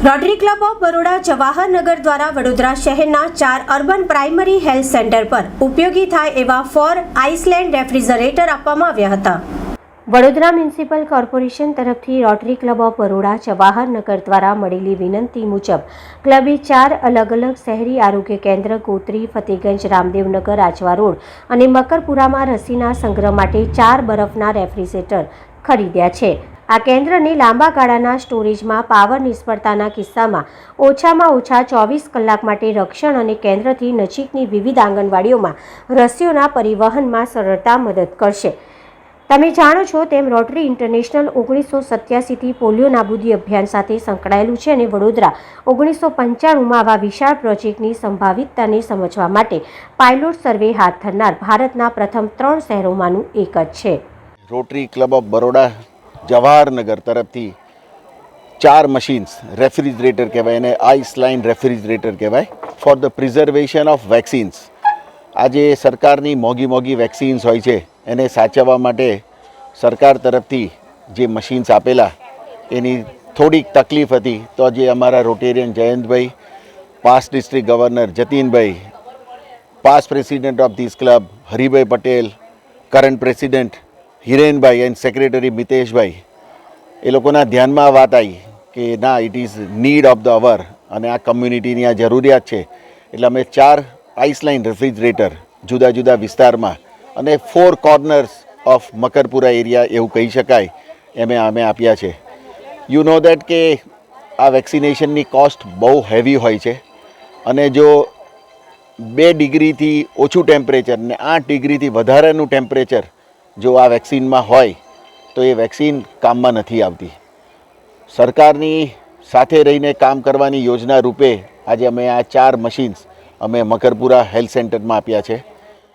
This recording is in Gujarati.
Rotary Club of Baroda Jawaharnagar દ્વારા વડોદરા શહેરના ચાર અર્બન પ્રાઇમરી હેલ્થ સેન્ટર પર ઉપયોગી થાય એવા ફોર આઇસલેન્ડ રેફ્રિજરેટર આપવામાં આવ્યા હતા. વડોદરા મ્યુનિસિપલ કોર્પોરેશન તરફથી Rotary Club of Baroda Jawaharnagar દ્વારા મળેલી વિનંતી મુજબ ક્લબે ચાર અલગ અલગ શહેરી આરોગ્ય કેન્દ્ર ગોત્રી, ફતેગંજ, રામદેવનગર આજવા રોડ અને મકરપુરામાં રસીના સંગ્રહ માટે ચાર બરફના રેફ્રિજરેટર ખરીદ્યા છે. આ કેન્દ્રને લાંબા ગાળાના સ્ટોરેજમાં પાવર નિષ્ફળતાના કિસ્સામાં ઓછામાં ઓછા ચોવીસ કલાક માટે રક્ષણ અને કેન્દ્રથી નજીકની વિવિધ આંગણવાડીઓમાં રસીઓના પરિવહનમાં સરળતા મદદ કરશે. તમે જાણો છો તેમ રોટરી ઇન્ટરનેશનલ ઓગણીસો સત્યાસીથી પોલિયો નાબૂદી અભિયાન સાથે સંકળાયેલું છે અને વડોદરા ઓગણીસો પંચાણુંમાં આવા વિશાળ પ્રોજેક્ટની સંભાવિતતાને સમજવા માટે પાયલોટ સર્વે હાથ ધરનાર ભારતના પ્રથમ ત્રણ શહેરોમાંનું એક જ છે. Rotary Club of Baroda Jawaharnagar તરફથી ચાર મશીન્સ રેફ્રિજરેટર કહેવાય એને આઈસ લાઇન રેફ્રિજરેટર કહેવાય for the preservation of vaccines આજે સરકારની મોંઘી મોંઘી વેક્સિન્સ હોય છે, એને સાચવવા માટે સરકાર તરફથી જે મશીન્સ આપેલા, એની થોડીક તકલીફ હતી. તો જે અમારા Rotarian Jayantbhai past district governor Jatinbhai past president of this club Haribhai Patel current president Hirenbhai and secretary Miteshbhai, એ લોકોના ધ્યાનમાં વાત આવી કે ના it is need of the hour અને આ કમ્યુનિટીની આ જરૂરિયાત છે. એટલે અમે ચાર આઈસલાઇન રેફ્રિજરેટર જુદા જુદા વિસ્તારમાં અને four corners of Makarpura area એવું કહી શકાય, એમ અમે આપ્યા છે. યુ નો દેટ કે આ વેક્સિનેશનની કોસ્ટ બહુ હેવી હોય છે અને જો બે ડિગ્રીથી ઓછું ટેમ્પરેચર ને આઠ ડિગ્રીથી વધારેનું ટેમ્પરેચર જો આ વેક્સિનમાં હોય, તો એ વેક્સિન કામમાં નથી આવતી. સરકારની સાથે રહીને કામ કરવાની યોજના રૂપે આજે અમે આ ચાર મશીન્સ અમે મકરપુરા હેલ્થ સેન્ટરમાં આપ્યા છે.